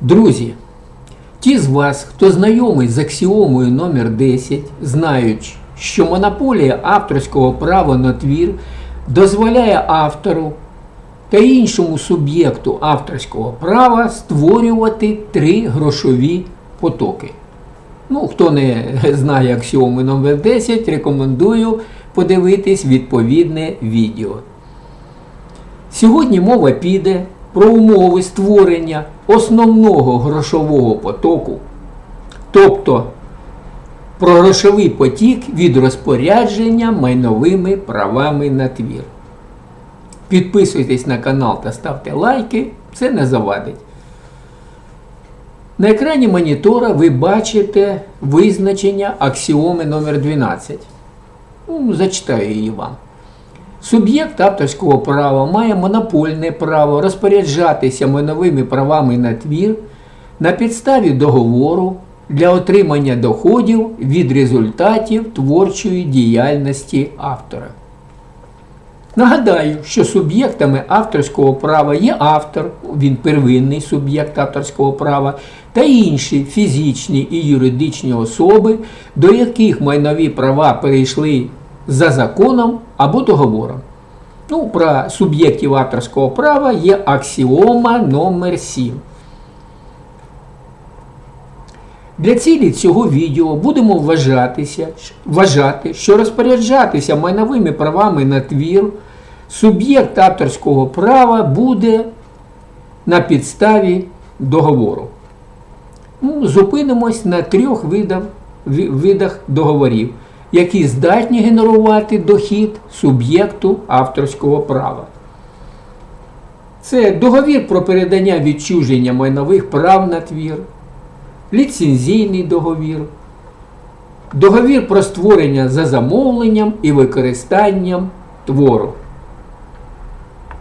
Друзі, ті з вас, хто знайомий з аксіомою номер 10, знають, що монополія авторського права на твір дозволяє автору та іншому суб'єкту авторського права створювати три грошові потоки. Ну, хто не знає аксіоми номер 10, рекомендую подивитись відповідне відео. Сьогодні мова піде про умови створення основного грошового потоку, тобто про грошовий потік від розпорядження майновими правами на твір. Підписуйтесь на канал та ставте лайки, це не завадить. На екрані монітора ви бачите визначення аксіоми номер 12. Ну, зачитаю її вам. Суб'єкт авторського права має монопольне право розпоряджатися майновими правами на твір на підставі договору для отримання доходів від результатів творчої діяльності автора. Нагадаю, що суб'єктами авторського права є автор, він первинний суб'єкт авторського права, та інші фізичні і юридичні особи, до яких майнові права перейшли за законом або договором. Ну, про суб'єктів авторського права є аксіома номер 7. Для цілі цього відео будемо вважатися, вважати, що розпоряджатися майновими правами на твір суб'єкт авторського права буде на підставі договору. Ну, зупинимось на трьох видах, видах договорів, які здатні генерувати дохід суб'єкту авторського права. Це договір про передання відчуження майнових прав на твір, ліцензійний договір, договір про створення за замовленням і використанням твору.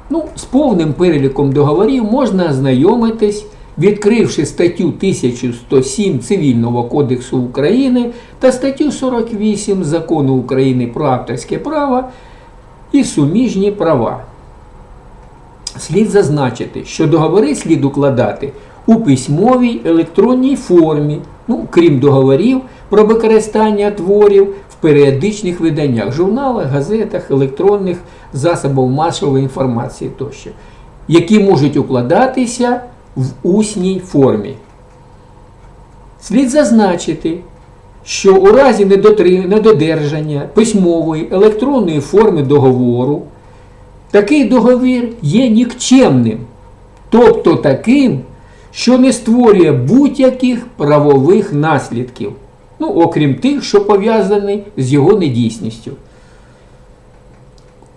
Ну, з повним переліком договорів можна ознайомитись, відкривши статтю 1107 Цивільного кодексу України та статтю 48 Закону України про авторське право і суміжні права. Слід зазначити, що договори слід укладати у письмовій електронній формі, ну, крім договорів про використання творів в періодичних виданнях, журналах, газетах, електронних засобах масової інформації тощо, які можуть укладатися в усній формі. Слід зазначити, що у разі недодержання письмової електронної форми договору такий договір є нікчемним, тобто таким, що не створює будь-яких правових наслідків, ну, окрім тих, що пов'язані з його недійсністю.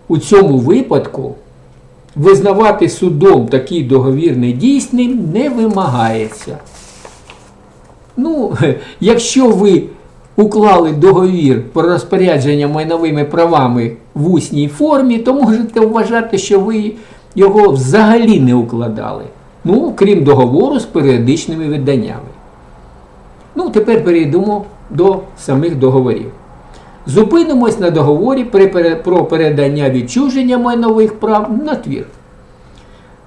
У цьому випадку визнавати судом такий договір недійсним не вимагається. Ну, якщо ви уклали договір про розпорядження майновими правами в усній формі, то можете вважати, що ви його взагалі не укладали. Ну, крім договору з періодичними виданнями. Ну, тепер перейдемо до самих договорів. Зупинимось на договорі про передання відчуження майнових прав на твір.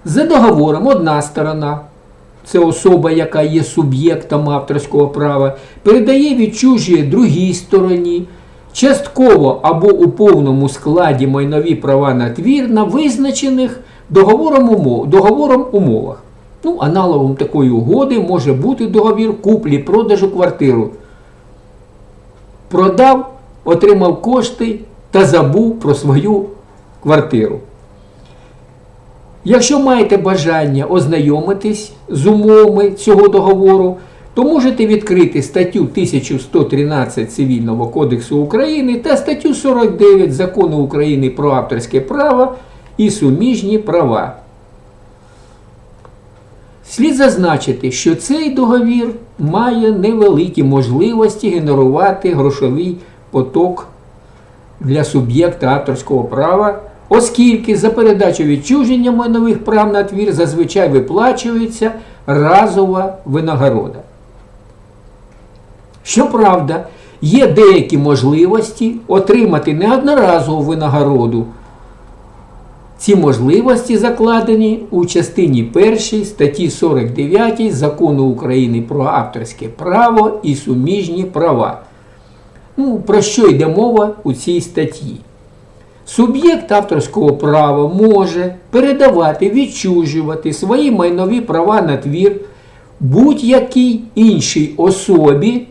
За договором одна сторона, це особа, яка є суб'єктом авторського права, передає відчужує другій стороні, частково або у повному складі майнові права на твір на визначених договором, умов, договором умовах. Ну, аналогом такої угоди може бути договір куплі-продажу квартиру. Продав, отримав кошти та забув про свою квартиру. Якщо маєте бажання ознайомитись з умовами цього договору, то можете відкрити статтю 1113 Цивільного кодексу України та статтю 49 Закону України про авторське право і суміжні права. Слід зазначити, що цей договір має невеликі можливості генерувати грошовий поток для суб'єкта авторського права, оскільки за передачу відчуження майнових прав на твір зазвичай виплачується разова винагорода. Щоправда, є деякі можливості отримати неодноразову винагороду. Ці можливості закладені у частині 1 статті 49 Закону України про авторське право і суміжні права. Ну, про що йде мова у цій статті? Суб'єкт авторського права може передавати, відчужувати свої майнові права на твір будь-якій іншій особі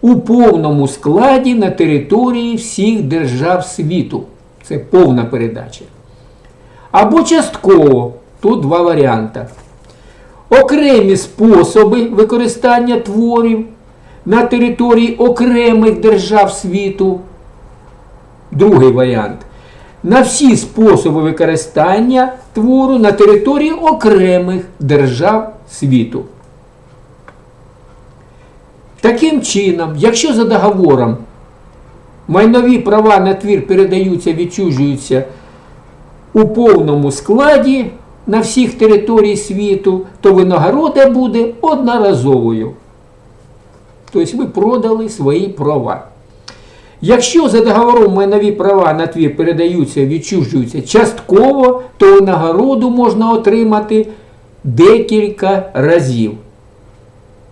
у повному складі на території всіх держав світу. Це повна передача. Або частково. Тут два варіанти. Окремі способи використання творів на території окремих держав світу. Другий варіант. На всі способи використання твору на території окремих держав світу. Таким чином, якщо за договором майнові права на твір передаються, відчужуються у повному складі на всіх територій світу, то винагорода буде одноразовою. Тобто ви продали свої права. Якщо за договором майнові права на твір передаються, відчужуються частково, то нагороду можна отримати декілька разів.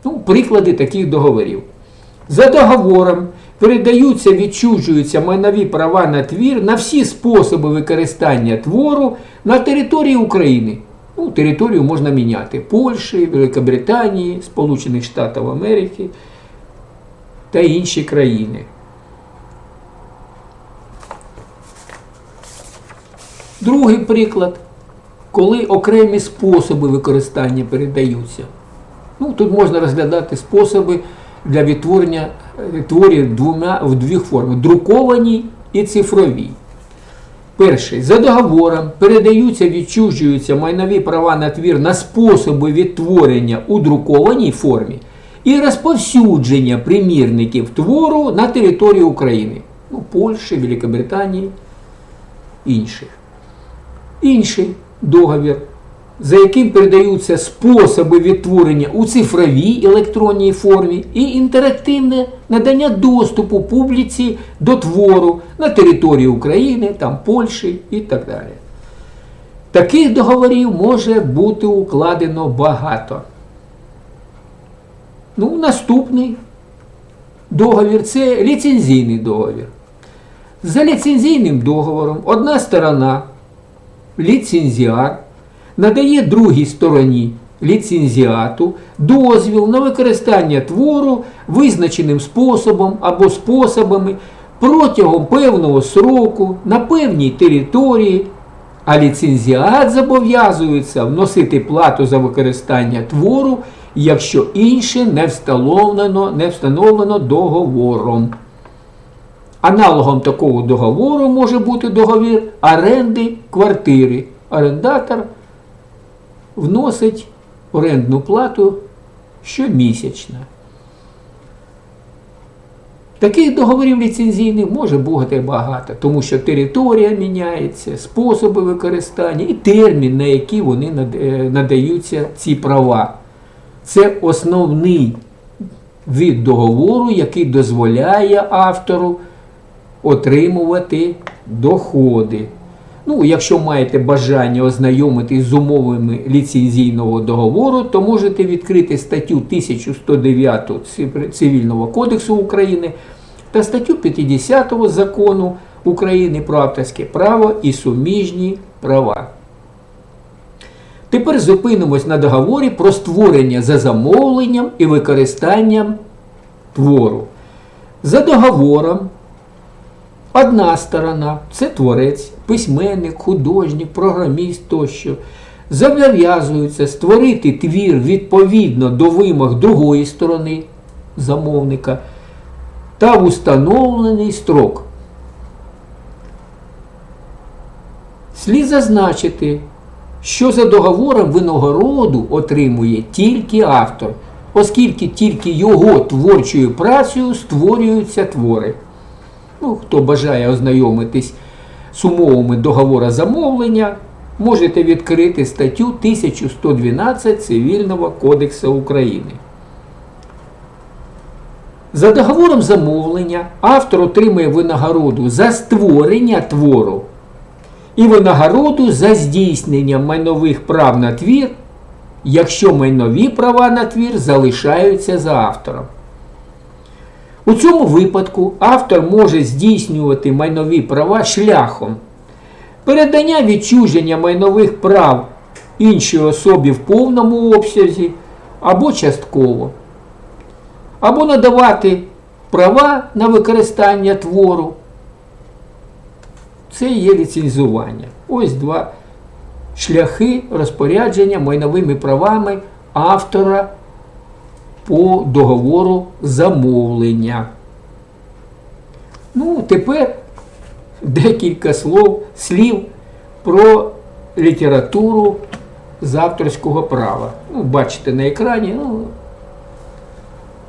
Ну, приклади таких договорів. За договором передаються, відчужуються майнові права на твір на всі способи використання твору на території України. Ну, територію можна міняти Польщі, Великобританії, Сполучених Штатів Америки та інші країни. Другий приклад, коли окремі способи використання передаються. Ну, тут можна розглядати способи для відтворення творів двома, в дві форми друковані і цифрові. Перший. За договором передаються, відчужуються майнові права на твір на способи відтворення у друкованій формі і розповсюдження примірників твору на території України. Ну, Польщі, Великобританії, інших. Інший договір, за яким передаються способи відтворення у цифровій електронній формі і інтерактивне надання доступу публіці до твору на території України, там Польщі і так далі. Таких договорів може бути укладено багато. Ну, наступний договір це ліцензійний договір. За ліцензійним договором одна сторона ліцензіар надає другій стороні ліцензіату дозвіл на використання твору визначеним способом або способами протягом певного сроку на певній території, а ліцензіат зобов'язується вносити плату за використання твору, якщо інше не встановлено, не встановлено договором. Аналогом такого договору може бути договір оренди квартири. Орендатор вносить орендну плату щомісячно. Таких договорів ліцензійних може бути багато, тому що територія міняється, способи використання і термін, на які вони надаються ці права. Це основний вид договору, який дозволяє автору отримувати доходи. Ну, якщо маєте бажання ознайомитись з умовами ліцензійного договору, то можете відкрити статтю 1109 Цивільного кодексу України та статтю 50 закону України про авторське право і суміжні права. Тепер зупинимось на договорі про створення за замовленням і використанням твору. За договором Одна сторона це творець, письменник, художник, програміст тощо. Зобов'язуються створити твір відповідно до вимог другої сторони замовника та в установлений строк. Слід зазначити, що за договором винагороду отримує тільки автор, оскільки тільки його творчою працею створюються твори. Ну, Хто бажає ознайомитись з умовами договору замовлення, можете відкрити статтю 1112 Цивільного кодексу України. За договором замовлення автор отримує винагороду за створення твору і винагороду за здійснення майнових прав на твір, якщо майнові права на твір залишаються за автором. У цьому випадку автор може здійснювати майнові права шляхом передання відчуження майнових прав іншій особі в повному обсязі або частково, або надавати права на використання твору. Це є ліцензування. Ось два шляхи розпорядження майновими правами автора по договору замовлення. Ну, тепер декілька слов, слів про літературу з авторського права. Ну, бачите на екрані, ну,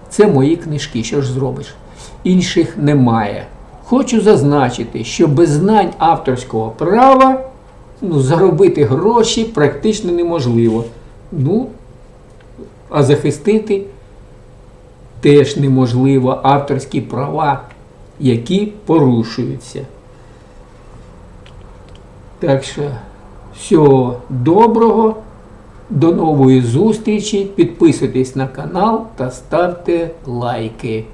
це мої книжки, що ж зробиш? Інших немає. Хочу зазначити, що без знань авторського права ну, заробити гроші практично неможливо. Ну, а захистити теж неможливо авторські права, які порушуються. Так що, всього доброго, до нової зустрічі. Підписуйтесь на канал та ставте лайки.